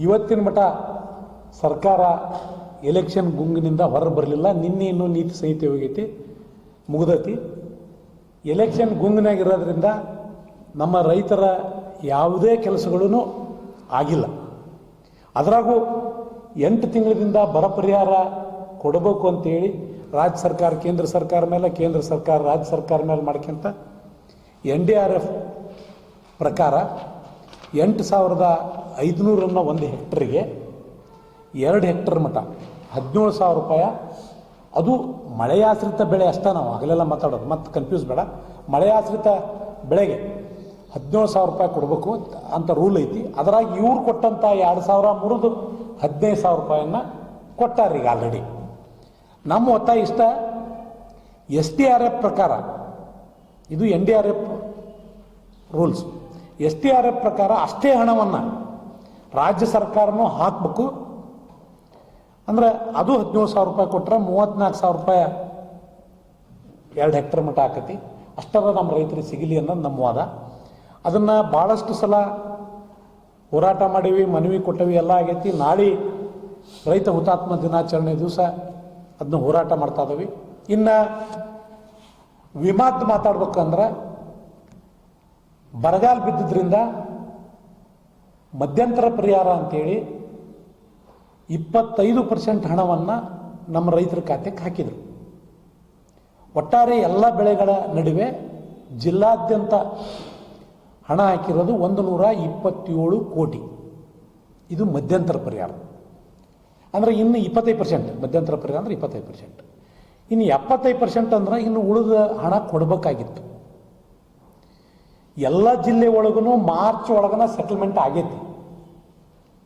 ಇವತ್ತಿನ ಮಠ ಸರ್ಕಾರ ಎಲೆಕ್ಷನ್ ಗುಂಗಿನಿಂದ ಹೊರ ಬರಲಿಲ್ಲ. ನಿನ್ನೆ ಇನ್ನೂ ನೀತಿ ಸಂಹಿತೆ ಹೋಗೈತಿ, ಮುಗ್ದತಿ. ಎಲೆಕ್ಷನ್ ಗುಂಗಿನಾಗಿರೋದ್ರಿಂದ ನಮ್ಮ ರೈತರ ಯಾವುದೇ ಕೆಲಸಗಳೂ ಆಗಿಲ್ಲ. ಅದರಾಗೂ ಎಂಟು ತಿಂಗಳಿಂದ ಬರ ಪರಿಹಾರ ಕೊಡಬೇಕು ಅಂತೇಳಿ ರಾಜ್ಯ ಸರ್ಕಾರ, ಕೇಂದ್ರ ಸರ್ಕಾರ ಮೇಲೆ, ಕೇಂದ್ರ ಸರ್ಕಾರ, ರಾಜ್ಯ ಸರ್ಕಾರ ಮೇಲೆ ಮಾಡ್ಕೊಂತ ಎನ್ ಡಿ ಆರ್ ಎಫ್ ಪ್ರಕಾರ ಎಂಟು ಸಾವಿರದ ಐದುನೂರನ್ನ ಒಂದು ಹೆಕ್ಟರ್ಗೆ ಎರಡು ಹೆಕ್ಟರ್ ಮಟ್ಟ ಹದಿನೇಳು ಸಾವಿರ ರೂಪಾಯಿ. ಅದು ಮಳೆಯಾಶ್ರಿತ ಬೆಳೆ ಅಷ್ಟೇ, ನಾವು ಆಗಲೆಲ್ಲ ಮಾತಾಡೋದು, ಮತ್ತೆ ಕನ್ಫ್ಯೂಸ್ ಬೇಡ. ಮಳೆಯಾಶ್ರಿತ ಬೆಳೆಗೆ ಹದಿನೇಳು ಸಾವಿರ ರೂಪಾಯಿ ಕೊಡಬೇಕು ಅಂತ ರೂಲ್ ಐತಿ. ಅದರಾಗಿ ಇವ್ರು ಕೊಟ್ಟಂಥ ಎರಡು ಸಾವಿರ ಮುರಿದು ಹದಿನೈದು ಸಾವಿರ ರೂಪಾಯಿಯನ್ನು ಕೊಟ್ಟಾರ ಈಗ ಆಲ್ರೆಡಿ ನಮ್ಮ ಒತ್ತಾಯ ಇಷ್ಟ ಎಸ್ ಡಿ ಆರ್ ಎಫ್ ಪ್ರಕಾರ, ಇದು N D R F rules S T R F ಪ್ರಕಾರ ಅಷ್ಟೇ ಹಣವನ್ನು ರಾಜ್ಯ ಸರ್ಕಾರನೂ ಹಾಕಬೇಕು. ಅಂದ್ರೆ ಅದು ಹದಿನೇಳು ಸಾವಿರ ರೂಪಾಯಿ ಕೊಟ್ಟರೆ ಮೂವತ್ತ್ನಾಲ್ಕು ಸಾವಿರ ರೂಪಾಯಿ ಎರಡು ಹೆಕ್ಟರ್ ಮಟ್ಟ ಆಕತಿ. ಅಷ್ಟರ ನಮ್ಮ ರೈತರಿಗೆ ಸಿಗಲಿ ಅನ್ನೋದು ನಮ್ಮ ವಾದ. ಅದನ್ನು ಭಾಳಷ್ಟು ಸಲ ಹೋರಾಟ ಮಾಡೀವಿ, ಮನವಿ ಕೊಟ್ಟವಿ, ಎಲ್ಲ ಆಗೈತಿ. ನಾಳೆ ರೈತ ಹುತಾತ್ಮ ದಿನಾಚರಣೆ ದಿವಸ ಅದನ್ನ ಹೋರಾಟ ಮಾಡ್ತಾ ಇದ್ದೀವಿ ಇನ್ನು ವಿಮಾದ ಮಾತಾಡ್ಬೇಕಂದ್ರೆ ಬರಗಾಲ ಬಿದ್ದಿದ್ರಿಂದ ಮಧ್ಯಂತರ ಪರಿಹಾರ ಅಂತೇಳಿ ಇಪ್ಪತ್ತೈದು ಪರ್ಸೆಂಟ್ ಹಣವನ್ನು ನಮ್ಮ ರೈತರ ಖಾತೆಗೆ ಹಾಕಿದರು. ಒಟ್ಟಾರೆ ಎಲ್ಲ ಬೆಳೆಗಳ ನಡುವೆ ಜಿಲ್ಲಾದ್ಯಂತ ಹಣ ಹಾಕಿರೋದು ಒಂದು ನೂರ ಇಪ್ಪತ್ತೇಳು ಕೋಟಿ. ಇದು ಮಧ್ಯಂತರ ಪರಿಹಾರ. ಅಂದರೆ ಇನ್ನು ಇಪ್ಪತ್ತೈದು ಪರ್ಸೆಂಟ್, ಮಧ್ಯಂತರ ಪರಿಹಾರ ಅಂದರೆ ಇಪ್ಪತ್ತೈದು ಪರ್ಸೆಂಟ್. ಇನ್ನು ಎಪ್ಪತ್ತೈದು ಪರ್ಸೆಂಟ್ ಅಂದ್ರೆ ಇನ್ನು ಉಳಿದ ಹಣ ಕೊಡಬೇಕಾಗಿತ್ತು. ಎಲ್ಲ ಜಿಲ್ಲೆ ಒಳಗೂ ಮಾರ್ಚ್ ಒಳಗನ ಸೆಟಲ್ಮೆಂಟ್ ಆಗೈತಿ.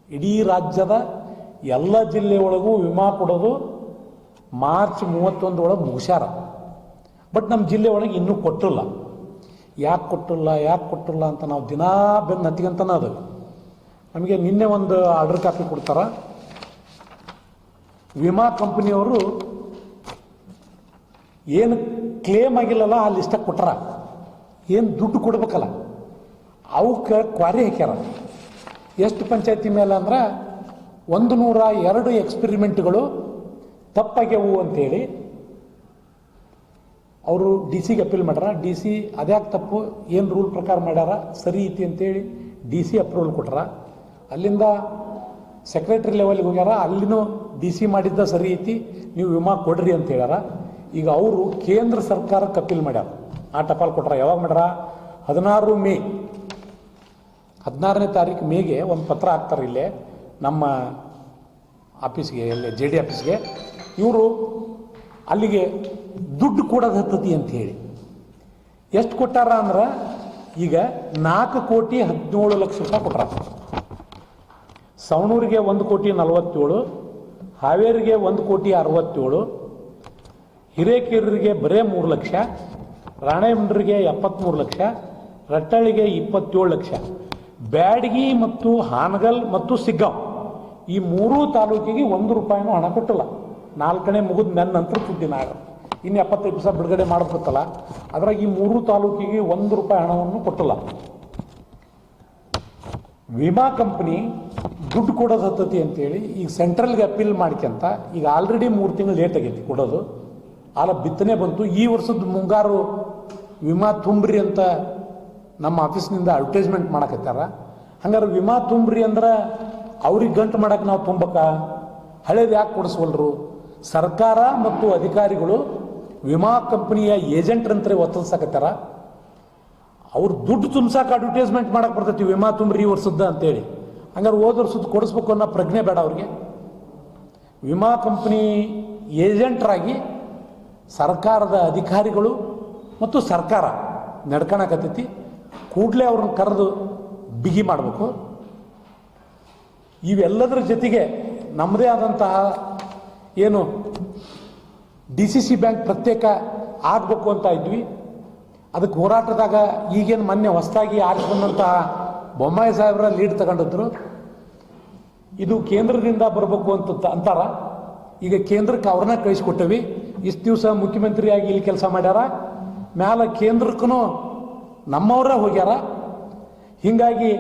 ಇಡೀ ರಾಜ್ಯದ ಎಲ್ಲ ಜಿಲ್ಲೆ ಒಳಗೂ ವಿಮಾ ಕೊಡೋದು ಮಾರ್ಚ್ ಮೂವತ್ತೊಂದು ಒಳಗೆ ಮುಗಿಸ್ಯಾರ. ಬಟ್ ನಮ್ಮ ಜಿಲ್ಲೆ ಒಳಗೆ ಇನ್ನೂ ಕೊಟ್ಟಿಲ್ಲ. ಯಾಕೆ ಕೊಟ್ಟಿಲ್ಲ ಯಾಕೆ ಕೊಟ್ಟಿಲ್ಲ ಅಂತ ನಾವು ದಿನಾ ಬೆನ್ನು ಹತ್ತಿಗಂತನ ಅದು. ನಮಗೆ ನಿನ್ನೆ ಒಂದು ಆರ್ಡರ್ ಕಾಪಿ ಕೊಡ್ತಾರ. ವಿಮಾ ಕಂಪನಿಯವರು ಏನು ಕ್ಲೇಮ್ ಆಗಿಲ್ಲಲ್ಲ ಆ ಲಿಸ್ಟಾಗಿ ಕೊಟ್ಟಾರ ಏನು ದುಡ್ಡು ಕೊಡ್ಬೇಕಲ್ಲ? ಅವಕ್ಕೆ ಕ್ವಾರಿ ಹಾಕ್ಯಾರ. ಎಷ್ಟು ಪಂಚಾಯತಿ ಮೇಲೆ ಅಂದ್ರೆ ಒಂದು ನೂರ ಎರಡು ಎಕ್ಸ್ಪೆರಿಮೆಂಟ್ಗಳು ತಪ್ಪಾಗ್ಯವು ಅಂತೇಳಿ ಅವರು ಡಿ ಸಿಗೆ ಅಪೀಲ್ ಮಾಡ್ಯಾರ. ಡಿ ಸಿ ಅದ್ಯಾಕೆ ತಪ್ಪು? ಏನು ರೂಲ್ ಪ್ರಕಾರ ಮಾಡ್ಯಾರ? ಸರಿ ಐತಿ ಅಂತೇಳಿ ಡಿ ಸಿ ಅಪ್ರೂವಲ್ ಕೊಟ್ರ. ಅಲ್ಲಿಂದ ಸೆಕ್ರೆಟರಿ ಲೆವೆಲ್ಗೆ ಹೋಗ್ಯಾರ. ಅಲ್ಲಿನೂ ಡಿ ಸಿ ಮಾಡಿದ್ದ ಸರಿ ಐತಿ, ನೀವು ವಿಮಾ ಕೊಡ್ರಿ ಅಂತ ಹೇಳ್ಯಾರ. ಈಗ ಅವರು ಕೇಂದ್ರ ಸರ್ಕಾರಕ್ಕೆ ಅಪೀಲ್ ಮಾಡ್ಯಾರ. ಆ ಟಪಾಲ್ ಕೊಟ್ರ. ಯಾವಾಗ ಮಾಡ್ರ? ಹದಿನಾರು ಮೇ, ಹದಿನಾರನೇ ತಾರೀಕು ಮೇಗೆ ಒಂದು ಪತ್ರ ಹಾಕ್ತಾರೆ ಇಲ್ಲೇ ನಮ್ಮ ಆಫೀಸ್ಗೆ, ಇಲ್ಲಿ ಜೆ ಡಿ ಆಫೀಸ್ಗೆ. ಇವರು ಅಲ್ಲಿಗೆ ದುಡ್ಡು ಕೊಡೋದು ಹತ್ತತಿ ಅಂತ ಹೇಳಿ. ಎಷ್ಟು ಕೊಟ್ಟಾರ ಅಂದ್ರೆ ಈಗ ನಾಲ್ಕು ಕೋಟಿ ಹದಿನೇಳು ಲಕ್ಷ ರೂಪಾಯಿ ಕೊಟ್ಟಾರ ಸವಣೂರಿಗೆ ಒಂದು ಕೋಟಿ ನಲವತ್ತೇಳು, ಹಾವೇರಿಗೆ ಒಂದು ಕೋಟಿ ಅರವತ್ತೇಳು ಹಿರೇಕೇರಿಗೆ ಬರೇ ಮೂರು ಲಕ್ಷ ರಾಣೆಬೆನ್ನೂರಿಗೆ ಎಪ್ಪತ್ತ್ಮೂರು ಲಕ್ಷ ರಟ್ಟಳಿಗೆ ಇಪ್ಪತ್ತೇಳು ಲಕ್ಷ. ಬ್ಯಾಡಗಿ ಮತ್ತು ಹಾನಗಲ್ ಮತ್ತು ಸಿಗ್ಗಾಂ ಈ ಮೂರೂ ತಾಲೂಕಿಗೆ ಒಂದು ರೂಪಾಯಿನೂ ಹಣ ಕೊಟ್ಟಿಲ್ಲ. ನಾಲ್ಕನೇ ಮುಗಿದ ನನ್ನ ನಂತರ ಸುದ್ದಿ ನಾಗ ಇನ್ನು ಎಪ್ಪತ್ತೈದು ದಿವಸ ಬಿಡುಗಡೆ ಮಾಡಿಬಿಡ್ತಲ್ಲ ಅದ್ರಾಗ ಈ ಮೂರು ತಾಲೂಕಿಗೆ ಒಂದು ರೂಪಾಯಿ ಹಣವನ್ನು ಕೊಟ್ಟಲ್ಲ. ವಿಮಾ ಕಂಪ್ನಿ ದುಡ್ಡು ಕೊಡೋದು ಹತ್ತತಿ ಅಂತೇಳಿ ಈಗ ಸೆಂಟ್ರಲ್ಗೆ ಅಪೀಲ್ ಮಾಡ್ಕೊಂತ ಈಗ ಆಲ್ರೆಡಿ ಮೂರು ತಿಂಗಳು ಲೇಟ್ ಆಗೈತಿ ಕೊಡೋದು. ಆಲ ಬಿತ್ತನೆ ಬಂತು. ಈ ವರ್ಷದ ಮುಂಗಾರು ವಿಮಾ ತುಂಬ್ರಿ ಅಂತ ನಮ್ಮ ಆಫೀಸ್ನಿಂದ ಅಡ್ವರ್ಟೈಸ್ಮೆಂಟ್ ಮಾಡಕತ್ತಾರ. ಹಂಗಾರೆ ವಿಮಾ ತುಂಬ್ರಿ ಅಂದ್ರೆ ಅವ್ರಿಗೆ ಗಂಟು ಮಾಡಕ್ಕೆ ನಾವು ತುಂಬಕ ಹಳೇದು ಯಾಕೆ ಕೊಡಿಸ್ವಲ್ರು? ಸರ್ಕಾರ ಮತ್ತು ಅಧಿಕಾರಿಗಳು ವಿಮಾ ಕಂಪನಿಯ ಏಜೆಂಟ್ರಂತರೆ ಒತ್ತಲ್ಸಕತ್ತಾರ. ಅವ್ರು ದುಡ್ಡು ತುಂಬ್ಸಾಕ ಅಡ್ವರ್ಟೈಸ್ಮೆಂಟ್ ಮಾಡಕ್ಕೆ ಬರ್ತೈತಿ ವಿಮಾ ತುಂಬ್ರಿ ಈ ವರ್ಷದ ಅಂತೇಳಿ. ಹಂಗಾರೆ ಹೋದ ವರ್ಷದ ಕೊಡಿಸ್ಬೇಕು ಅನ್ನೋ ಪ್ರಜ್ಞೆ ಬೇಡ ಅವ್ರಿಗೆ. ವಿಮಾ ಕಂಪನಿ ಏಜೆಂಟ್ರಾಗಿ ಸರ್ಕಾರದ ಅಧಿಕಾರಿಗಳು ಮತ್ತು ಸರ್ಕಾರ ನಡ್ಕೊಳಕತ್ತೈತಿ ಕೂಡಲೇ ಅವ್ರನ್ನ ಕರೆದು ಬಿಗಿ ಮಾಡಬೇಕು. ಇವೆಲ್ಲದರ ಜೊತೆಗೆ ನಮ್ಮದೇ ಆದಂತಹ ಏನು ಡಿ ಸಿ ಸಿ ಬ್ಯಾಂಕ್ ಪ್ರತ್ಯೇಕ ಆಗಬೇಕು ಅಂತ ಇದ್ವಿ. ಅದಕ್ಕೆ ಹೋರಾಟದಾಗ ಈಗೇನು ಮೊನ್ನೆ ಹೊಸದಾಗಿ ಆರಿಸ್ಕೊಂಡಂತಹ ಬಂದಂತಹ ಬೊಮ್ಮಾಯಿ ಸಾಹೇಬರ ಲೀಡ್ ತಗೊಂಡಿದ್ರು. ಇದು ಕೇಂದ್ರದಿಂದ ಬರಬೇಕು ಅಂತ ಅಂತಾರ. ಈಗ ಕೇಂದ್ರಕ್ಕೆ ಅವ್ರನ್ನ ಕಳಿಸ್ಕೊಟ್ಟವಿ. ಇಷ್ಟು ದಿವಸ ಮುಖ್ಯಮಂತ್ರಿಯಾಗಿ ಇಲ್ಲಿ ಕೆಲಸ ಮಾಡ್ಯಾರ. ಮ್ಯಾಲ ಕೇಂದ್ರಕ್ಕೂ ನಮ್ಮವರೇ ಹೋಗ್ಯಾರ. ಹೀಗಾಗಿ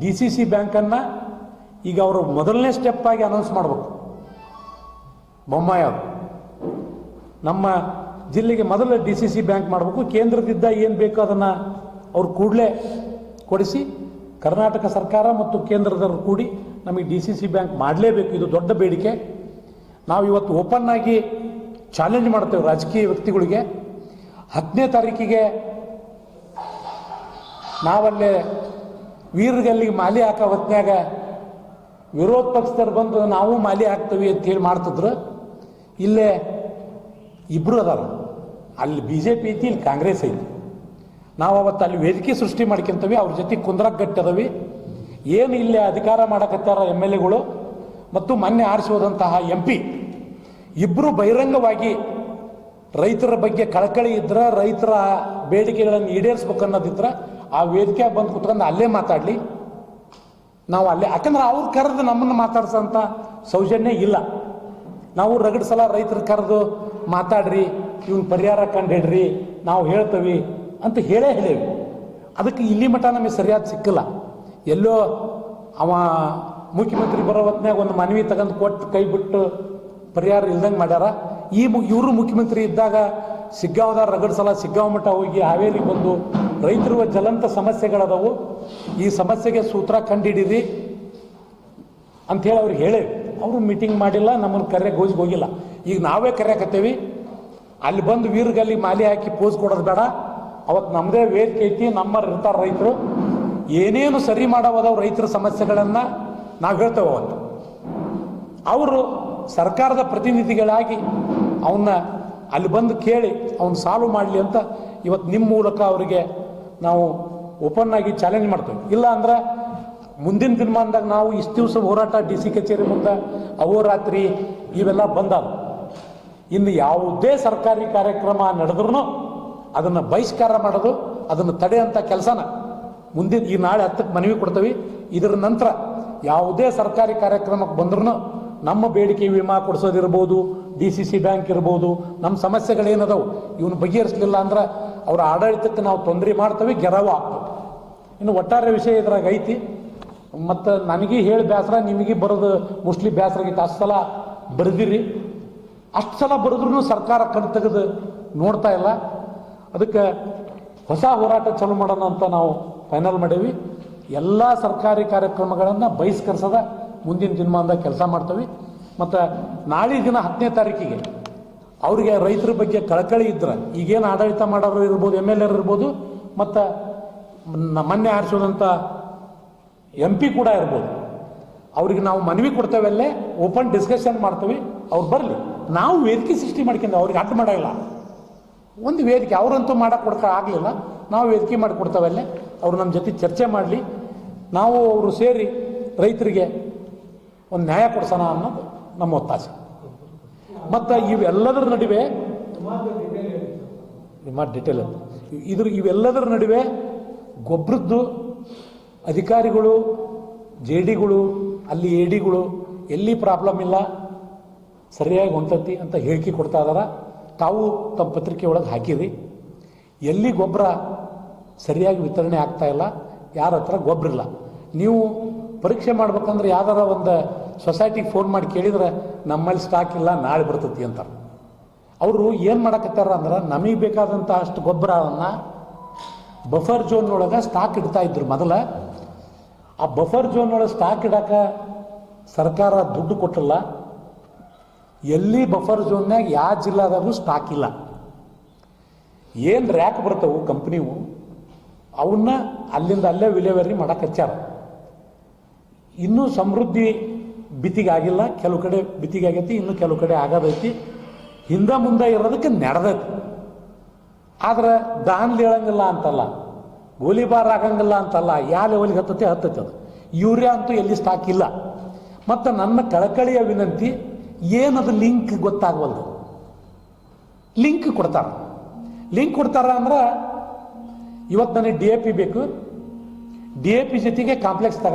ಡಿ ಸಿ ಸಿ ಬ್ಯಾಂಕನ್ನು ಈಗ ಅವರು ಮೊದಲನೇ ಸ್ಟೆಪ್ಪಾಗಿ ಅನೌನ್ಸ್ ಮಾಡಬೇಕು. ಬೊಮ್ಮಾಯಿ ನಮ್ಮ ಜಿಲ್ಲೆಗೆ ಮೊದಲು ಡಿ ಸಿ ಸಿ ಬ್ಯಾಂಕ್ ಮಾಡಬೇಕು. ಕೇಂದ್ರದಿಂದ ಏನು ಬೇಕೋ ಅದನ್ನು ಅವ್ರು ಕೂಡಲೇ ಕೊಡಿಸಿ ಕರ್ನಾಟಕ ಸರ್ಕಾರ ಮತ್ತು ಕೇಂದ್ರದವರು ಕೂಡಿ ನಮಗೆ ಡಿ ಸಿ ಸಿ ಬ್ಯಾಂಕ್ ಮಾಡಲೇಬೇಕು. ಇದು ದೊಡ್ಡ ಬೇಡಿಕೆ. ನಾವು ಇವತ್ತು ಓಪನ್ ಆಗಿ ಚಾಲೆಂಜ್ ಮಾಡ್ತೇವೆ ರಾಜಕೀಯ ವ್ಯಕ್ತಿಗಳಿಗೆ. ಹತ್ತನೇ ತಾರೀಕಿಗೆ ನಾವಲ್ಲೇ ವೀರಗಲ್ಲಿಗೆ ಮಾಲಿ ಹಾಕೋ ಹೊತ್ನ್ಯಾಗ ವಿರೋಧ ಪಕ್ಷದವ್ರು ಬಂದು ನಾವು ಮಾಲಿ ಹಾಕ್ತೀವಿ ಅಂತ ಹೇಳಿ ಮಾಡ್ತಿದ್ರು. ಇಲ್ಲೇ ಇಬ್ರು ಅದಾರ. ಅಲ್ಲಿ ಬಿ ಜೆ ಪಿ ಐತಿ, ಇಲ್ಲಿ ಕಾಂಗ್ರೆಸ್ ಐತಿ. ನಾವು ಅವತ್ತು ಅಲ್ಲಿ ವೇದಿಕೆ ಸೃಷ್ಟಿ ಮಾಡ್ಕೊಂತೀವಿ, ಅವ್ರ ಜೊತೆ ಕುಂದ್ರಕ್ ಗಟ್ಟದವಿ ಏನು ಇಲ್ಲೇ ಅಧಿಕಾರ ಮಾಡಕತ್ತಾರ ಎಂ ಎಲ್ ಎಗಳು, ಮತ್ತು ಮೊನ್ನೆ ಆರಿಸೋದಂತಹ ಎಂ ಪಿ. ಇಬ್ಬರು ಬಹಿರಂಗವಾಗಿ ರೈತರ ಬಗ್ಗೆ ಕಳಕಳಿ ಇದ್ರೆ ರೈತರ ಬೇಡಿಕೆಗಳನ್ನು ಈಡೇರಿಸ್ಬೇಕು ಅನ್ನೋದಿದ್ರೆ ಆ ವೇದಿಕೆ ಬಂದು ಕುತ್ಕೊಂಡು ಅಲ್ಲೇ ಮಾತಾಡಲಿ. ನಾವು ಅಲ್ಲೇ, ಯಾಕಂದ್ರೆ ಅವ್ರು ಕರೆದು ನಮ್ಮನ್ನು ಮಾತಾಡ್ಸೋಂಥ ಸೌಜನ್ಯ ಇಲ್ಲ. ನಾವು ರಗಡ್ ಸಲ ರೈತರ ಕರೆದು ಮಾತಾಡ್ರಿ, ಇವ್ನ ಪರಿಹಾರ ಕಂಡು ಹಿಡ್ರಿ ನಾವು ಹೇಳ್ತೀವಿ ಅಂತ ಹೇಳೇ ಹೇಳೇವಿ. ಅದಕ್ಕೆ ಇಲ್ಲಿ ಮಠ ನಮಗೆ ಸರಿಯಾದ ಸಿಕ್ಕಿಲ್ಲ. ಎಲ್ಲೋ ಅವ ಮುಖ್ಯಮಂತ್ರಿ ಬರೋ ಹೊತ್ನ್ಯಾಗ ಒಂದು ಮನವಿ ತಗೊಂಡು ಕೊಟ್ಟು ಕೈ ಬಿಟ್ಟು ಪರಿಹಾರ ಇಲ್ದಂಗೆ ಮಾಡ್ಯಾರ. ಈ ಇವರು ಮುಖ್ಯಮಂತ್ರಿ ಇದ್ದಾಗ ಸಿಗ್ಗಾವದ ರಗಡ್ ಸಲ ಸಿಗ್ಗಾವ್ ಮಠ ಹೋಗಿ ಹಾವೇರಿ ಬಂದು ರೈತರು ಜಲಂತ ಸಮಸ್ಯೆಗಳದವು. ಈ ಸಮಸ್ಯೆಗೆ ಸೂತ್ರ ಕಂಡಿಡಿರಿ ಅಂಥೇಳಿ ಅವ್ರಿಗೆ ಹೇಳಿ. ಅವರು ಮೀಟಿಂಗ್ ಮಾಡಿಲ್ಲ ನಮ್ಮನ್ನು ಕರೆ ಗೋಜಿಗೆ ಹೋಗಿಲ್ಲ. ಈಗ ನಾವೇ ಕರೆಯಕತ್ತೇವಿ. ಅಲ್ಲಿ ಬಂದು ವೀರ್ಗಲ್ಲಿ ಮಾಲಿ ಹಾಕಿ ಪೋಸ್ ಕೊಡೋದು ಬೇಡ. ಅವತ್ತು ನಮ್ಮದೇ ವೇದಿಕೆ ಐತಿ ನಮ್ಮ ಇರ್ತಾರೆ ರೈತರು. ಏನೇನು ಸರಿ ಮಾಡೋದವು ರೈತರ ಸಮಸ್ಯೆಗಳನ್ನು ನಾವು ಹೇಳ್ತೇವೆ ಅವತ್ತು. ಅವರು ಸರ್ಕಾರದ ಪ್ರತಿನಿಧಿಗಳಾಗಿ ಅವನ್ನ ಅಲ್ಲಿ ಬಂದು ಕೇಳಿ ಅವನ್ ಸಾಲ್ವ್ ಮಾಡಲಿ ಅಂತ ಇವತ್ತು ನಿಮ್ಮ ಮೂಲಕ ಅವರಿಗೆ ನಾವು ಓಪನ್ ಆಗಿ ಚಾಲೆಂಜ್ ಮಾಡ್ತೇವೆ. ಇಲ್ಲ ಅಂದ್ರೆ ಮುಂದಿನ ದಿನಮಾನದಾಗ ನಾವು ಇಷ್ಟು ದಿವಸ ಹೋರಾಟ ಡಿ ಸಿ ಕಚೇರಿ ಮುಂದೆ ಅಹೋರಾತ್ರಿ ಇವೆಲ್ಲ ಬಂದಾವ. ಇನ್ನು ಯಾವುದೇ ಸರ್ಕಾರಿ ಕಾರ್ಯಕ್ರಮ ನಡೆದ್ರೂ ಅದನ್ನು ಬಹಿಷ್ಕಾರ ಮಾಡೋದು ಅದನ್ನು ತಡೆಯಂಥ ಕೆಲಸನ ಮುಂದಿನ ಈ ನಾಳೆ ಹತ್ತಕ್ಕೆ ಮನವಿ ಕೊಡ್ತೀವಿ. ಇದರ ನಂತರ ಯಾವುದೇ ಸರ್ಕಾರಿ ಕಾರ್ಯಕ್ರಮಕ್ಕೆ ಬಂದ್ರೂ ನಮ್ಮ ಬೇಡಿಕೆ ವಿಮಾ ಕೊಡಿಸೋದಿರ್ಬೋದು, ಡಿ ಸಿ ಸಿ ಬ್ಯಾಂಕ್ ಇರ್ಬೋದು ನಮ್ಮ ಸಮಸ್ಯೆಗಳೇನದವು, ಇವನು ಬಗೆಹರಿಸಲಿಲ್ಲ ಅಂದ್ರೆ ಅವರ ಆಡಳಿತಕ್ಕೆ ನಾವು ತೊಂದರೆ ಮಾಡ್ತೇವೆ, ಗೆರವ ಆಗ್ತವೆ ಇನ್ನು ಒಟ್ಟಾರೆ ವಿಷಯ ಇದ್ರಾಗ ಐತಿ, ಮತ್ತು ನನಗೆ ಹೇಳಿ ಬೇಸರ ನಿಮಗೆ ಬರೋದು ಮೋಸ್ಟ್ಲಿ ಬೇಸರ ಅಷ್ಟು ಸಲ ಬರೆದಿರಿ. ಅಷ್ಟು ಸಲ ಬರೆದ್ರೂ ಸರ್ಕಾರ ಕಣ್ ತೆಗೆದು ನೋಡ್ತಾ ಇಲ್ಲ. ಅದಕ್ಕೆ ಹೊಸ ಹೋರಾಟ ಚಾಲೂ ಮಾಡೋಣ ಅಂತ ನಾವು ಫೈನಲ್ ಮಾಡೀವಿ. ಎಲ್ಲ ಸರ್ಕಾರಿ ಕಾರ್ಯಕ್ರಮಗಳನ್ನು ಬಹಿಷ್ಕರಿಸದ ಮುಂದಿನ ದಿನಮಾನದಾಗ ಕೆಲಸ ಮಾಡ್ತೀವಿ. ಮತ್ತು ನಾಳೆ ದಿನ ಹತ್ತನೇ ತಾರೀಕಿಗೆ ಅವರಿಗೆ ರೈತರ ಬಗ್ಗೆ ಕಳಕಳಿ ಇದ್ರೆ ಈಗೇನು ಆಡಳಿತ ಮಾಡೋರು ಇರ್ಬೋದು ಎಂ ಎಲ್ ಎರ್ ಇರ್ಬೋದು, ಮತ್ತು ಮೊನ್ನೆ ಆರಿಸೋದಂಥ ಎಂ ಪಿ ಕೂಡ ಇರ್ಬೋದು. ಅವ್ರಿಗೆ ನಾವು ಮನವಿ ಕೊಡ್ತೇವಲ್ಲೇ ಓಪನ್ ಡಿಸ್ಕಷನ್ ಮಾಡ್ತೀವಿ, ಅವ್ರು ಬರಲಿ. ನಾವು ವೇದಿಕೆ ಸೃಷ್ಟಿ ಮಾಡ್ಕೊಂಡು ಅವ್ರಿಗೆ ಅಡ್ಡ ಮಾಡೋಲ್ಲ ಒಂದು ವೇದಿಕೆ ಅವರಂತೂ ಮಾಡೋಕೆ ಕೊಡ್ಕ ಆಗಲಿಲ್ಲ. ನಾವು ವೇದಿಕೆ ಮಾಡಿ ಕೊಡ್ತಾವಲ್ಲೇ ಅವರು ನಮ್ಮ ಜೊತೆ ಚರ್ಚೆ ಮಾಡಲಿ. ನಾವು ಅವರು ಸೇರಿ ರೈತರಿಗೆ ಒಂದು ನ್ಯಾಯ ಕೊಡ್ಸೋಣ ಅನ್ನೋದು ನಮ್ಮ ಒತ್ತಾಸೆ. ಮತ್ತು ಇವೆಲ್ಲದರ ನಡುವೆ ನಿಮ್ಮ ಡಿಟೇಲ್ ಅಂತ ಇದ್ರ ಇವೆಲ್ಲದರ ನಡುವೆ ಗೊಬ್ಬರದ್ದು ಅಧಿಕಾರಿಗಳು, ಜೆ ಡಿಗಳು ಅಲ್ಲಿ ಎ ಡಿಗಳು ಎಲ್ಲಿ ಪ್ರಾಬ್ಲಮ್ ಇಲ್ಲ, ಸರಿಯಾಗಿ ಹೊಂಟತಿ ಅಂತ ಹೇಳಿಕೆ ಕೊಡ್ತಾ ಇದಾರ. ತಾವು ತಮ್ಮ ಪತ್ರಿಕೆ ಒಳಗೆ ಹಾಕಿರಿ. ಎಲ್ಲಿ ಗೊಬ್ಬರ ಸರಿಯಾಗಿ ವಿತರಣೆ ಆಗ್ತಾ ಇಲ್ಲ, ಯಾರ ಹತ್ರ ಗೊಬ್ಬರ ಇಲ್ಲ. ನೀವು ಪರೀಕ್ಷೆ ಮಾಡ್ಬೇಕಂದ್ರೆ ಯಾವ್ದಾರ ಒಂದು ಸೊಸೈಟಿಗೆ ಫೋನ್ ಮಾಡಿ ಕೇಳಿದ್ರೆ ನಮ್ಮಲ್ಲಿ ಸ್ಟಾಕ್ ಇಲ್ಲ, ನಾಳೆ ಬರ್ತತಿ ಅಂತಾರೆ. ಅವರು ಏನು ಮಾಡಕತ್ತಾರ ಅಂದ್ರೆ ನಮಗೆ ಬೇಕಾದಂಥ ಅಷ್ಟು ಗೊಬ್ಬರವನ್ನು ಬಫರ್ ಝೋನ್ ಒಳಗೆ ಸ್ಟಾಕ್ ಇಡ್ತಾ ಇದ್ರು. ಮೊದಲ ಆ ಬಫರ್ ಝೋನ್ ಒಳಗೆ ಸ್ಟಾಕ್ ಇಡಕ್ಕೆ ಸರ್ಕಾರ ದುಡ್ಡು ಕೊಟ್ಟಿಲ್ಲ. ಎಲ್ಲಿ ಬಫರ್ ಜೋನ್ನಾಗ ಯಾವ ಜಿಲ್ಲಾದಾಗೂ ಸ್ಟಾಕ್ ಇಲ್ಲ. ಏನು ರ್ಯಾಕ್ ಬರ್ತವೆ ಕಂಪ್ನಿವು ಅವನ್ನ ಅಲ್ಲಿಂದ ಅಲ್ಲೇ ವಿಲೇವರಿ ಮಾಡಕ್ಕೆ ಹಚ್ಚಾರ ಇನ್ನೂ ಸಮೃದ್ಧಿ ಬಿತ್ತಿಗಾಗಿಲ್ಲ, ಕೆಲವು ಕಡೆ ಬಿತ್ತಿಗಾಗೈತಿ, ಇನ್ನು ಕೆಲವು ಕಡೆ ಆಗದೈತಿ. ಹಿಂದೆ ಮುಂದೆ ಇರೋದಕ್ಕೆ ನಡೆದೈತಿ. ಆದ್ರೆ ದಾನ್ಲಿ ಹೇಳಂಗಿಲ್ಲ ಅಂತಲ್ಲ ಗೋಲಿಬಾರ್ ಆಗಂಗಿಲ್ಲ ಅಂತಲ್ಲ ಯಾವ ಲೆವೆಲ್ಗೆ ಹತ್ತತೆ, ಹತ್ತೈತೆ ಅದು. ಯೂರಿಯಾ ಅಂತೂ ಎಲ್ಲಿ ಸ್ಟಾಕ್ ಇಲ್ಲ. ಮತ್ತು ನನ್ನ ಕಳಕಳಿಯ ವಿನಂತಿ, ಏನದು ಲಿಂಕ್ ಗೊತ್ತಾಗವಲ್ದು? ಲಿಂಕ್ ಕೊಡ್ತಾರೆ. ಲಿಂಕ್ ಕೊಡ್ತಾರ ಅಂದ್ರೆ, ಇವತ್ತು ನನಗೆ ಡಿ ಎ ಪಿ ಬೇಕು. ಡಿ ಎ ಪಿ ಜೊತೆಗೆ ಕಾಂಪ್ಲೆಕ್ಸ್ ತಗ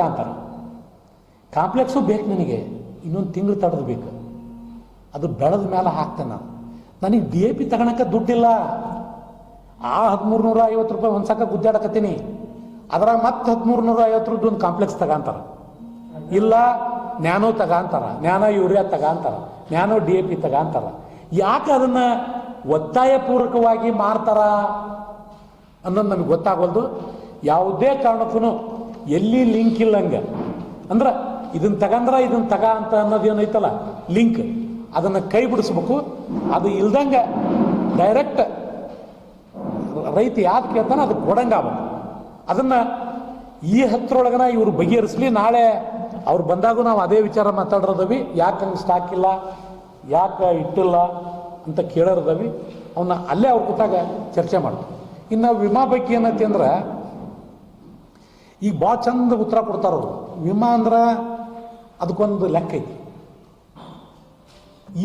ಕಾಂಪ್ಲೆಕ್ಸು ಬೇಕು ನನಗೆ. ಇನ್ನೊಂದು ತಿಂಗಳು ತಡೆದು ಬೇಕು. ಅದು ಬೆಳೆದ ಮೇಲೆ ಹಾಕ್ತೇನೆ ನಾನು. ನನಗೆ ಡಿ ಎ ಪಿ ತಗೊಳಕ್ಕೆ ದುಡ್ಡಿಲ್ಲ. ಆ ಹದಿಮೂರು ನೂರ ಐವತ್ತು ರೂಪಾಯಿ ಒಂದ್ಸಕ ಗುದ್ದಾಡಕತ್ತೀನಿ. ಅದ್ರಾಗ ಮತ್ತೆ ಹದಿಮೂರು ನೂರ ಐವತ್ತು ರೂಪಾಯಿ ಒಂದು ಕಾಂಪ್ಲೆಕ್ಸ್ ತಗೊಂತಾರ. ಇಲ್ಲ, ನ್ಯಾನೋ ತಗೊಂತಾರ. ನ್ಯಾನೋ ಯೂರಿಯಾ ತಗೊಂತಾರ. ನ್ಯಾನೋ ಡಿ ಎ ಪಿ ತಗೊಂತಾರ. ಯಾಕೆ ಅದನ್ನ ಒತ್ತಾಯಪೂರ್ವಕವಾಗಿ ಮಾರ್ತಾರ ಅನ್ನೋದು ನಮಗೆ ಗೊತ್ತಾಗೋದು ಯಾವುದೇ ಕಾರಣಕ್ಕೂ ಎಲ್ಲಿ ಲಿಂಕ್ ಇಲ್ಲಂಗೆ. ಅಂದ್ರೆ ಇದನ್ನ ತಗಂದ್ರ ಇದನ್ನ ತಗ ಅಂತ ಅನ್ನೋದೇನೈತಲ್ಲ ಲಿಂಕ್. ಅದನ್ನು ಕೈ ಬಿಡಿಸ್ಬೇಕು. ಅದು ಇಲ್ದಂಗೆ ಡೈರೆಕ್ಟ್ ರೈತ ಯಾಕೆ ಕೇಳ್ತಾನೆ ಅದು ಕೊಡಂಗಾಗಬೇಕು ಅದನ್ನು ಈ ಹತ್ರೊಳಗನ ಇವರು ಬಗೆಹರಿಸ್ಲಿ, ನಾಳೆ ಅವ್ರು ಬಂದಾಗೂ ನಾವು ಅದೇ ವಿಚಾರ ಮಾತಾಡಿರೋದವಿ. ಯಾಕೆ ಹಂಗೆ ಸ್ಟಾಕ್ ಇಲ್ಲ, ಯಾಕೆ ಇಟ್ಟಿಲ್ಲ ಅಂತ ಕೇಳಿರೋದವಿ. ಅವನ್ನ ಅಲ್ಲೇ ಅವ್ರ ಕೂತಾಗ ಚರ್ಚೆ ಮಾಡ್ತೀವಿ. ಇನ್ನು ವಿಮಾ ಬಗ್ಗೆ ಏನೈತಿ ಅಂದ್ರೆ, ಈಗ ಭಾಳ ಚಂದ ಉತ್ತರ ಕೊಡ್ತಾರ ಅವರು. ವಿಮಾ ಅಂದ್ರೆ ಅದಕ್ಕೊಂದು ಲೆಕ್ಕ ಐತಿ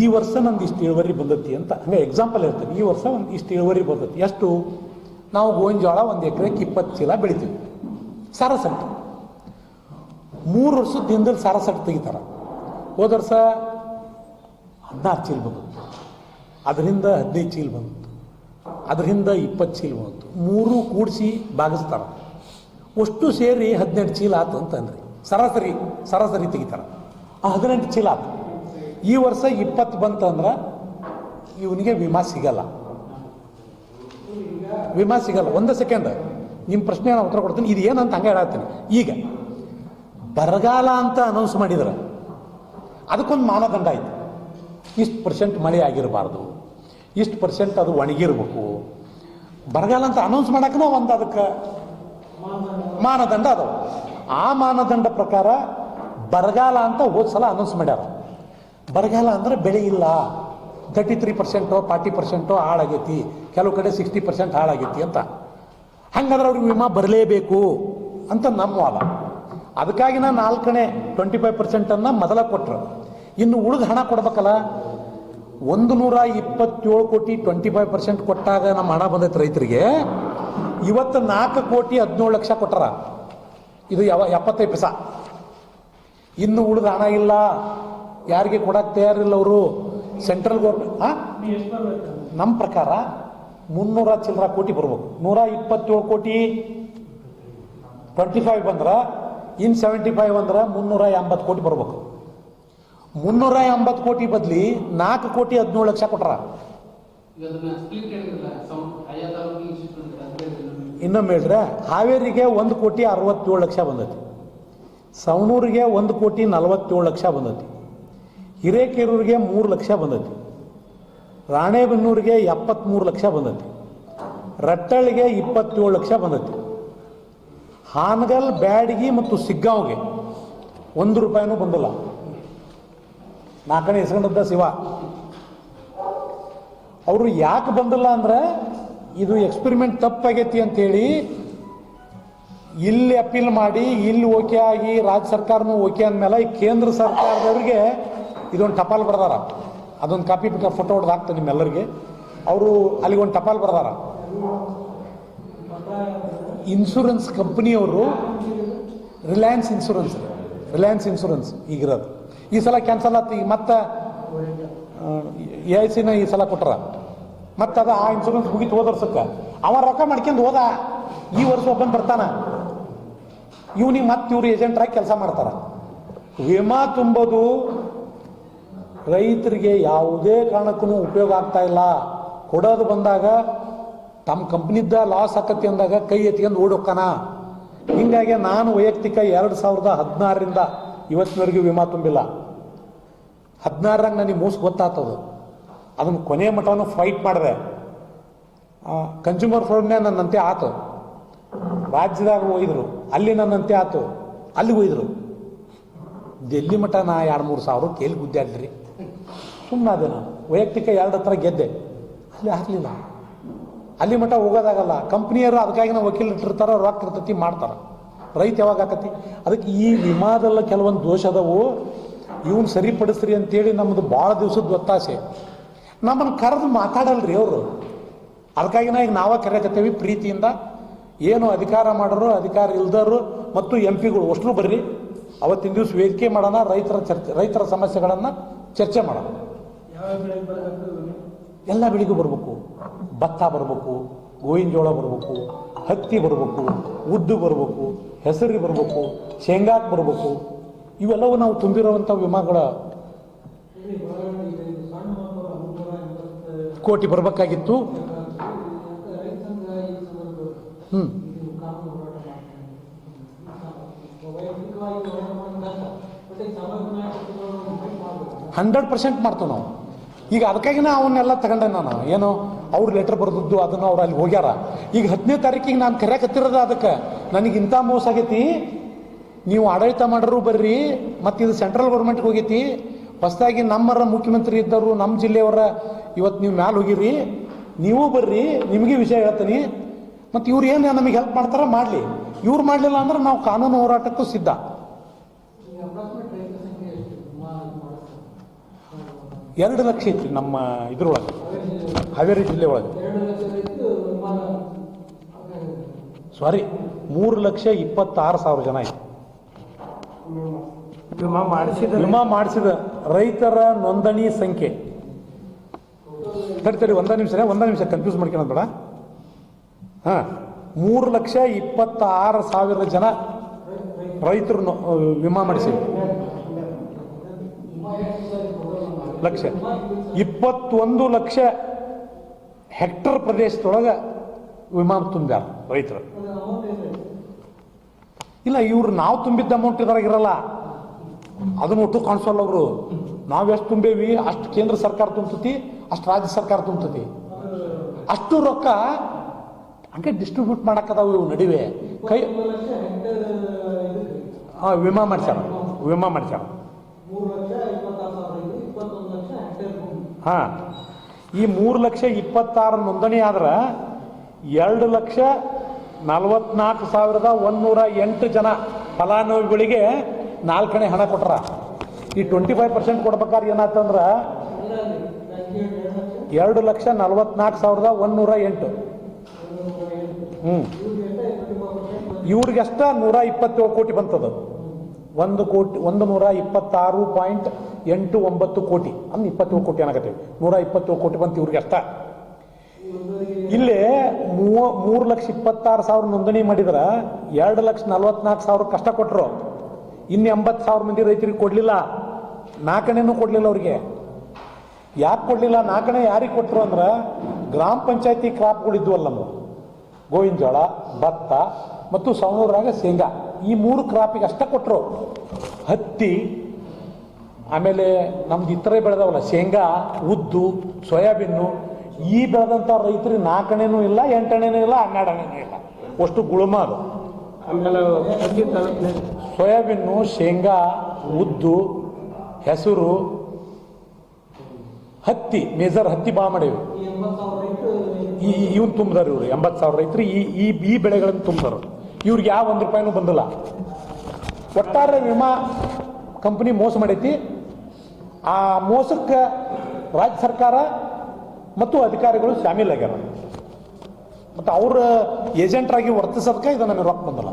ಈ ವರ್ಷ ನಂದು ಇಷ್ಟು ಇಳುವರಿ ಬಂದತಿ ಅಂತ ಹಂಗೆ ಎಕ್ಸಾಂಪಲ್ ಇರ್ತದೆ ಈ ವರ್ಷ ಒಂದು ಇಷ್ಟು ಇಳುವರಿ ಬಂದತಿ. ಎಷ್ಟು? ನಾವು ಗೋವಿನ ಜೋಳ ಒಂದು ಎಕರೆಗೆ ಇಪ್ಪತ್ತು ಚೀಲ ಬೆಳಿತೀವಿ. ಸಾರಸಟ್ಟು ಮೂರು ವರ್ಷದ ದಿನದಲ್ಲಿ ಸಾರಸಟ್ಟು ತೆಗಿತಾರ. ಹೋದ ವರ್ಷ ಹದಿನಾರು ಚೀಲ ಬಂದಿತ್ತು ಅದರಿಂದ ಹದಿನೈದು ಚೀಲ ಬಂತು ಅದರಿಂದ ಇಪ್ಪತ್ತು ಚೀಲ ಬಂತು ಮೂರು ಕೂಡಿಸಿ ಭಾಗಿಸ್ತಾರ. ಅಷ್ಟು ಸೇರಿ ಹದಿನೆಂಟು ಚೀಲ ಆತು ಅಂತಂದ್ರಿ. ಸರಾಸರಿ ಸರಾಸರಿ ತೆಗಿತಾರೆ. ಆ ಹದಿನೆಂಟು ಚೀಲ ಆತು. ಈ ವರ್ಷ ಇಪ್ಪತ್ತು ಬಂತಂದ್ರೆ ಇವನಿಗೆ ವಿಮಾ ಸಿಗಲ್ಲ. ವಿಮಾ ಸಿಗಲ್ಲ. ಒಂದು ಸೆಕೆಂಡ್ ನಿಮ್ಮ ಪ್ರಶ್ನೆ ನಾನು ಉತ್ತರ ಕೊಡ್ತೀನಿ. ಇದು ಏನಂತ ಹಂಗೆ ಹೇಳತ್ತೀನಿ. ಈಗ, ಬರಗಾಲ ಅಂತ ಅನೌನ್ಸ್ ಮಾಡಿದ್ರೆ, ಅದಕ್ಕೊಂದು ಮಾನದಂಡ ಆಯ್ತು. ಇಷ್ಟು ಪರ್ಸೆಂಟ್ ಮಳೆ ಆಗಿರಬಾರ್ದು. ಇಷ್ಟು ಪರ್ಸೆಂಟ್ ಅದು ಒಣಗಿರ್ಬೇಕು. ಬರಗಾಲ ಅಂತ ಅನೌನ್ಸ್ ಮಾಡಕ್ಕೂ ಒಂದು ಅದಕ್ಕೆ ಮಾನದಂಡ ಅದಾವ ಆ ಮಾನದಂಡ ಪ್ರಕಾರ ಬರಗಾಲ ಅಂತ ಹೋದ ಸಲ ಅನೌನ್ಸ್ ಮಾಡ್ಯಾರ. ಬರಗಾಲ ಅಂದ್ರೆ ಬೆಳೆ ಇಲ್ಲ. Thirty three percent forty percent ಹಾಳಾಗೈತಿ. ಕೆಲವು ಕಡೆ ಸಿಕ್ಸ್ಟಿ ಪರ್ಸೆಂಟ್ ಹಾಳಾಗೈತಿ ಅಂತ. ಹಂಗಾದ್ರೆ ಅವ್ರಿಗೆ ವಿಮಾ ಬರಲೇಬೇಕು ಅಂತ ನಮ್ಮ ವಾದ. ಅದಕ್ಕಾಗಿ ನಾನು ನಾಲ್ಕನೇ ಟ್ವೆಂಟಿ ಫೈವ್ ಪರ್ಸೆಂಟನ್ನು ಮೊದಲ ಕೊಟ್ಟರು ಇನ್ನು ಉಳಿದ ಹಣ ಕೊಡ್ಬೇಕಲ್ಲ. ಒಂದು ನೂರ ಇಪ್ಪತ್ತೇಳು ಕೋಟಿ ಟ್ವೆಂಟಿ ಫೈವ್ ಪರ್ಸೆಂಟ್ ಕೊಟ್ಟಾಗ ನಮ್ಮ ಹಣ ಬಂದೈತೆ ರೈತರಿಗೆ. ಇವತ್ತು ನಾಲ್ಕು ಕೋಟಿ ಹದಿನೇಳು ಲಕ್ಷ ಕೊಟ್ಟಾರ. ಇದು ಯಾವ ಎಪ್ಪತ್ತೈದು ಪೈಸ. ಇನ್ನು ಉಳಿದ ಹಣ ಇಲ್ಲ. ಯಾರಿಗೆ ಕೊಡಕ್ಕೆ ತಯಾರಿಲ್ಲ ಅವರು? ಸೆಂಟ್ರಲ್ ಗೌರ್ಮೆಂಟ್, ಆ? ನಮ್ಮ ಪ್ರಕಾರ ಮುನ್ನೂರ ಚಿಲ್ಲರ ಕೋಟಿ ಬರ್ಬೇಕು. ನೂರ ಇಪ್ಪತ್ತೇಳು ಕೋಟಿ. ಟ್ವೆಂಟಿ ಫೈವ್ ಬಂದ್ರೆ, ಇನ್ ಸೆವೆಂಟಿ ಫೈವ್ ಅಂದ್ರೆ ಮುನ್ನೂರ ಎಂಬತ್ತು ಕೋಟಿ ಬರ್ಬೇಕು. ಮುನ್ನೂರ ಎಂಬತ್ತು ಕೋಟಿ ಬದಲಿ ನಾಲ್ಕು ಕೋಟಿ ಹದಿನೇಳು ಲಕ್ಷ ಕೊಟ್ರ. ಇನ್ನೊಮ್ಮೆ ಹೇಳಿದ್ರೆ, ಹಾವೇರಿಗೆ ಒಂದು ಕೋಟಿ ಅರವತ್ತೇಳು ಲಕ್ಷ ಬಂದೈತಿ. ಸವಣೂರಿಗೆ ಒಂದು ಕೋಟಿ ನಲವತ್ತೇಳು ಲಕ್ಷ ಬಂದೈತಿ. ಹಿರೇಕೆರೂರಿಗೆ ಮೂರು ಲಕ್ಷ ಬಂದೈತಿ. ರಾಣೆಬೆನ್ನೂರಿಗೆ ಎಪ್ಪತ್ತ್ಮೂರು ಲಕ್ಷ ಬಂದೈತಿ. ರಟ್ಟಳಿಗೆ ಇಪ್ಪತ್ತೇಳು ಲಕ್ಷ ಬಂದೈತಿ. ಹಾನಗಲ್, ಬ್ಯಾಡಗಿ ಮತ್ತು ಸಿಗ್ಗಾಂವ್ಗೆ ಒಂದು ರೂಪಾಯಿನೂ ಬಂದಿಲ್ಲ. ನಾಲ್ಕನೇ ಹೆಸರಿನದ್ದ ಶಿವ. ಅವರು ಯಾಕೆ ಬಂದಿಲ್ಲ ಅಂದ್ರೆ ಇದು ಎಕ್ಸ್ಪೆರಿಮೆಂಟ್ ತಪ್ಪಾಗೈತಿ ಅಂತೇಳಿ ಇಲ್ಲಿ ಅಪೀಲ್ ಮಾಡಿ, ಇಲ್ಲಿ ಓಕೆ ಆಗಿ ರಾಜ್ಯ ಸರ್ಕಾರನೂ ಓಕೆ ಅಂದಮೇಲೆ ಈ ಕೇಂದ್ರ ಸರ್ಕಾರದವ್ರಿಗೆ ಇದೊಂದು ಟಪಾಲ್ ಬರ್ದಾರ. ಅದೊಂದು ಕಾಪಿ ಪಿಕ ಫೋಟೋ ಹೊಡೆದು ಹಾಕ್ತಾರೆ ನಿಮ್ಮೆಲ್ಲರಿಗೆ. ಅವರು ಅಲ್ಲಿಗೊಂದು ಟಪಾಲ್ ಬರ್ದಾರ. ಇನ್ಶೂರೆನ್ಸ್ ಕಂಪ್ನಿಯವರು ರಿಲಯನ್ಸ್ ಇನ್ಶೂರೆನ್ಸ್ ರಿಲಯನ್ಸ್ ಇನ್ಶೂರೆನ್ಸ್ ಈಗಿರೋದು. ಈ ಸಲ ಕ್ಯಾನ್ಸಲ್ ಆಯ್ತು ಈಗ ಮತ್ತೆ ಎ ಐ ಸಿನ ಈ ಸಲ ಕೊಟ್ರ. ಮತ್ತೆ ಅದ ಆ ಇನ್ಸೂರೆನ್ಸ್ ಮುಗಿತು ಹೋದ ವರ್ಷಕ್ಕೆ. ಅವ ರೊಕ್ಕ ಮಾಡ್ಕೊಂಡು ಹೋದ. ಈ ವರ್ಷ ಒಬ್ಬನ್ ಬರ್ತಾನ. ಇವನಿಗೆ ಮತ್ತೆ ಇವ್ರು ಏಜೆಂಟ್ರಾಗಿ ಕೆಲಸ ಮಾಡ್ತಾರ. ವಿಮಾ ತುಂಬೋದು. ರೈತರಿಗೆ ಯಾವುದೇ ಕಾರಣಕ್ಕೂ ಉಪಯೋಗ ಆಗ್ತಾ ಇಲ್ಲ. ಕೊಡೋದು ಬಂದಾಗ ತಮ್ಮ ಕಂಪ್ನಿದ್ದ ಲಾಸ್ ಆಕತಿ ಅಂದಾಗ ಕೈ ಎತ್ಕೊಂಡು ಓಡೋಕ್ಕನ ಹಿಂಗಾಗಿ ನಾನು ವೈಯಕ್ತಿಕ ಎರಡು ಸಾವಿರದ ಹದಿನಾರರಿಂದ ಇವತ್ತಿನವರೆಗೂ ವಿಮಾ ತುಂಬಿಲ್ಲ. ಹದಿನಾರರಾಗ ನನಗೆ ಮೋಸ ಗೊತ್ತಾಗ್ತದೆ ಅದನ್ನು ಕೊನೆ ಮಟ್ಟವನ್ನು ಫೈಟ್ ಮಾಡಿದೆ. ಕನ್ಸ್ಯೂಮರ್ ಫೋರ್ಮ್ನೇ ನನ್ನಂತೆ ಆತು. ರಾಜ್ಯದಾಗ ಒಯ್ದರು ಅಲ್ಲಿ ನನ್ನಂತೆ ಆತು. ಅಲ್ಲಿ ಒಯ್ದರು ಡೆಲ್ಲಿ ಮಠ ನಾ ಎರಡು ಮೂರು ಸಾವಿರ ಕೇಳಿ ಗುದ್ದಾಡ್ರಿ ಸುಮ್ಮನೆ ಅದೇ ನಾನು. ವೈಯಕ್ತಿಕ ಎರಡು ಹತ್ರ ಗೆದ್ದೆ. ಅಲ್ಲಿ ಆಗಲಿಲ್ಲ. ಅಲ್ಲಿ ಮಠ ಹೋಗೋದಾಗಲ್ಲ. ಕಂಪ್ನಿಯರು ಅದಕ್ಕಾಗಿ ನಾವು ವಕೀಲ ಇಟ್ಟಿರ್ತಾರ, ರೊಕ್ಕ ಇರ್ತತಿ ಮಾಡ್ತಾರೆ. ರೈತ ಯಾವಾಗ ಆಕತಿ? ಅದಕ್ಕೆ ಈ ವಿಮಾದಲ್ಲ ಕೆಲವೊಂದು ದೋಷ ಅದಾವು. ಇವನ್ ಸರಿಪಡಿಸ್ರಿ ಅಂತೇಳಿ ನಮ್ಮದು ಭಾಳ ದಿವಸದ ಒತ್ತಾಸೆ. ನಮ್ಮನ್ನು ಕರೆದು ಮಾತಾಡಲ್ರಿ ಅವರು. ಅದಕ್ಕಾಗಿ ನಾ ಈಗ ನಾವ ಕರೆಯಕತ್ತೇವಿ ಪ್ರೀತಿಯಿಂದ. ಏನು ಅಧಿಕಾರ ಮಾಡೋರು ಅಧಿಕಾರ ಇಲ್ದವರು ಮತ್ತು ಎಂ ಪಿಗಳು ಅಷ್ಟರು ಬರ್ರಿ. ಅವತ್ತಿನ ದಿವಸ ವೇದಿಕೆ ಮಾಡೋಣ ರೈತರ ಚರ್ಚೆ ರೈತರ ಸಮಸ್ಯೆಗಳನ್ನು ಚರ್ಚೆ ಮಾಡೋಣ. ಎಲ್ಲ ಬೆಳಿಗ್ಗೆ ಬರಬೇಕು. ಭತ್ತ ಬರಬೇಕು ಗೋವಿನ ಜೋಳ ಬರಬೇಕು ಹತ್ತಿ ಬರಬೇಕು ಉದ್ದು ಬರಬೇಕು ಹೆಸರಿಗೆ ಬರಬೇಕು ಶೇಂಗಾಕ್ ಬರಬೇಕು. ಇವೆಲ್ಲವೂ ನಾವು ತುಂಬಿರುವಂಥ ವಿಮಾಗಳ ಕೋಟಿ ಬರಬೇಕಾಗಿತ್ತು. ಹ್ಞೂ ಹಂಡ್ರೆಡ್ ಪರ್ಸೆಂಟ್ ಮಾಡ್ತೇವೆ ನಾವು. ಈಗ ಅದಕ್ಕಾಗಿನ ಅವನ್ನೆಲ್ಲ ತಗೊಂಡೆ ನಾನು. ಏನು, ಅವ್ರು ಲೆಟರ್ ಬರೆದದ್ದು ಅದನ್ನು ಅವ್ರು ಅಲ್ಲಿ ಹೋಗ್ಯಾರ. ಈಗ ಹತ್ತನೇ ತಾರೀಕಿಗೆ ನಾನು ಕರೆಯಕತ್ತಿರೋದ ಅದಕ್ಕೆ. ನನಗೆ ಇಂಥ ಮೋಸ ಆಗೈತಿ. ನೀವು ಆಡಳಿತ ಮಾಡೋರು ಬರ್ರಿ ಮತ್ತು ಇದು ಸೆಂಟ್ರಲ್ ಗೌರ್ಮೆಂಟ್ಗೆ ಹೋಗೈತಿ. ಹೊಸದಾಗಿ ನಮ್ಮರ ಮುಖ್ಯಮಂತ್ರಿ ಇದ್ದವರು ನಮ್ಮ ಜಿಲ್ಲೆಯವರ ಇವತ್ತು ನೀವು ಮ್ಯಾಲೆ ಹೋಗಿರಿ, ನೀವು ಬರ್ರಿ, ನಿಮಗೆ ವಿಷಯ ಹೇಳ್ತೀನಿ. ಮತ್ತು ಇವ್ರು ಏನು ನಮಗೆ ಹೆಲ್ಪ್ ಮಾಡ್ತಾರ ಮಾಡಲಿ. ಇವ್ರು ಮಾಡಲಿಲ್ಲ ಅಂದ್ರೆ ನಾವು ಕಾನೂನು ಹೋರಾಟಕ್ಕೂ ಸಿದ್ಧ. ಎರಡು ಲಕ್ಷ ಐತಿ ನಮ್ಮ ಇದ್ರೊಳಗೆ, ಹಾವೇರಿ ಜಿಲ್ಲೆ ಒಳಗೆ. ಸಾರಿ ಮೂರು ಲಕ್ಷ ಇಪ್ಪತ್ತಾರು ಸಾವಿರ ಜನ ಐತಿ ವಿಮಾ ಮಾಡಿಸಿದ ವಿಮಾ ಮಾಡಿಸಿದ ರೈತರ ನೋಂದಣಿ ಸಂಖ್ಯೆ. ತಡಿ ತಡಿ, ಒಂದ ನಿಮಿಷ ಒಂದ ನಿಮಿಷ ಕನ್ಫ್ಯೂಸ್ ಮಾಡ್ಕೊಳ್ಳೋದು ಬೇಡ. ಹಾಂ, ಮೂರು ಲಕ್ಷ ಇಪ್ಪತ್ತಾರು ಸಾವಿರ ಜನ ರೈತರು ವಿಮಾ ಮಾಡಿಸಿ ಲಕ್ಷ. ಇಪ್ಪತ್ತೊಂದು ಲಕ್ಷ ಹೆಕ್ಟರ್ ಪ್ರದೇಶದೊಳಗೆ ವಿಮಾ ತುಂಬ್ಯಾರ ರೈತರು. ಇಲ್ಲ, ಇವ್ರು ನಾವು ತುಂಬಿದ್ದ ಅಮೌಂಟ್ ಇದ್ರಾಗ ಇರಲ್ಲ. ಅದನ್ನ ಒಟ್ಟು ಕಾಣಿಸಲ್ಲ ಅವರು. ನಾವು ಎಷ್ಟು ತುಂಬೇವಿ, ಅಷ್ಟು ಕೇಂದ್ರ ಸರ್ಕಾರ ತುಂಬತತಿ, ಅಷ್ಟು ರಾಜ್ಯ ಸರ್ಕಾರ ತುಂಬತತಿ. ಅಷ್ಟು ರೊಕ್ಕ ಹಂಗೆ ಡಿಸ್ಟ್ರಿಬ್ಯೂಟ್ ಮಾಡಕ್ಕದಾವು ಇವು ನಡುವೆ. ಕೈ ಹಾಂ, ವಿಮಾ ಮಾಡ್ಸ್ಯಾರ. ವಿಮಾ ಮಾಡ್ಸ್ಯಾರ. ಹಾಂ. ಈ ಮೂರು ಲಕ್ಷ ಇಪ್ಪತ್ತಾರು ನೋಂದಣಿ ಆದ್ರೆ ಎರಡು ಲಕ್ಷ ನಲ್ವತ್ನಾಲ್ಕು ಸಾವಿರದ ಒಂದೂರ ಎಂಟು ಜನ ಫಲಾನುಭವಿಗಳಿಗೆ ನಾಲ್ಕನೇ ಹಣ ಕೊಟ್ರ. ಈ ಟ್ವೆಂಟಿ ಫೈವ್ ಪರ್ಸೆಂಟ್ ಕೊಡ್ಬೇಕಾದ್ರೆ ಏನಾಯ್ತಂದ್ರೆ ಎರಡು ಲಕ್ಷ ನಲವತ್ನಾಲ್ಕು ಸಾವಿರದ ಒಂದೂರ ಎಂಟು. ಹ್ಞೂ ಇವ್ರಿಗೆಷ್ಟ ನೂರ ಇಪ್ಪತ್ತೇಳು ಕೋಟಿ ಬಂತದು. ಒಂದು ಕೋಟಿ, ಒಂದು ನೂರ ಇಪ್ಪತ್ತಾರು ಪಾಯಿಂಟ್ ಎಂಟು ಒಂಬತ್ತು ಕೋಟಿ. ಅಂದ್ರೆ ಇಪ್ಪತ್ತೇಳು ಕೋಟಿ ಏನಾಗತ್ತೆ? ನೂರ ಇಪ್ಪತ್ತೇಳು ಕೋಟಿ ಬಂತು ಇವ್ರಿಗೆ ಅಷ್ಟ ಇಲ್ಲಿ ಮೂವ, ಮೂರು ಲಕ್ಷ ಇಪ್ಪತ್ತಾರು ಸಾವಿರ ನೋಂದಣಿ ಮಾಡಿದ್ರೆ ಎರಡು ಲಕ್ಷ ನಲ್ವತ್ನಾಲ್ಕು ಸಾವಿರ ಕಷ್ಟ ಕೊಟ್ಟರು ಇನ್ನು ಎಂಬತ್ತು ಸಾವಿರ ಮಂದಿ ರೈತರಿಗೆ ಕೊಡಲಿಲ್ಲ. ನಾಲ್ಕನೇನೂ ಕೊಡಲಿಲ್ಲ ಅವ್ರಿಗೆ. ಯಾಕೆ ಕೊಡಲಿಲ್ಲ? ನಾಲ್ಕನೇ ಯಾರಿಗೆ ಕೊಟ್ಟರು ಅಂದ್ರೆ ಗ್ರಾಮ ಪಂಚಾಯತಿ ಕ್ರಾಪ್ಗಳಿದ್ವಲ್ಲ ನಮ್ಮ ಗೋವಿನ ಜೋಳ ಭತ್ತ ಮತ್ತು ಸವಣೂರಾಗ ಶೇಂಗಾ. ಈ ಮೂರು ಕ್ರಾಪಿಗೆ ಅಷ್ಟೇ ಕೊಟ್ಟರು ಹತ್ತಿ, ಆಮೇಲೆ ನಮ್ದು ಇತರೆ ಬೆಳೆದವಲ್ಲ, ಶೇಂಗಾ, ಉದ್ದು, ಸೋಯಾಬೀನು, ಈ ಬೆಳೆದಂಥ ರೈತರಿಗೆ ನಾಲ್ಕನೇನೂ ಇಲ್ಲ ಎಂಟಣೆನೂ ಇಲ್ಲ, ಹನ್ನೆರಡನೇನೂ ಇಲ್ಲ. ಅಷ್ಟು ಗುಳುಮ ಅದು. ಆಮೇಲೆ ಸೋಯಾಬೀನು, ಶೇಂಗಾ, ಉದ್ದು, ಹೆಸರು, ಹತ್ತಿ, ಮೇಜರ್ ಹತ್ತಿ ಭಾಳ ಮಾಡೇವಿ. ಈ ಇವನ್ ತುಂಬಿದಾರ ಇವ್ರು, ಎಂಬತ್ತು ಸಾವಿರ ರೈತರು ಈ ಈ ಬಿ ಬೆಳೆಗಳನ್ನು ತುಂಬಿದಾರ ಇವ್ರಿಗೆ ಯಾವ ಒಂದು ರೂಪಾಯಿನೂ ಬಂದಿಲ್ಲ. ಒಟ್ಟಾರೆ ವಿಮಾ ಕಂಪನಿ ಮೋಸ ಮಾಡೈತಿ. ಆ ಮೋಸಕ್ಕೆ ರಾಜ್ಯ ಸರ್ಕಾರ ಮತ್ತು ಅಧಿಕಾರಿಗಳು ಶಾಮೀಲಾಗ್ಯಾರ ಮತ್ತು ಅವ್ರ ಏಜೆಂಟ್ರಾಗಿ ವರ್ತಿಸೋದಕ್ಕೆ ನಮಗೆ ರೊಕ್ಕ ಬಂದಿಲ್ಲ.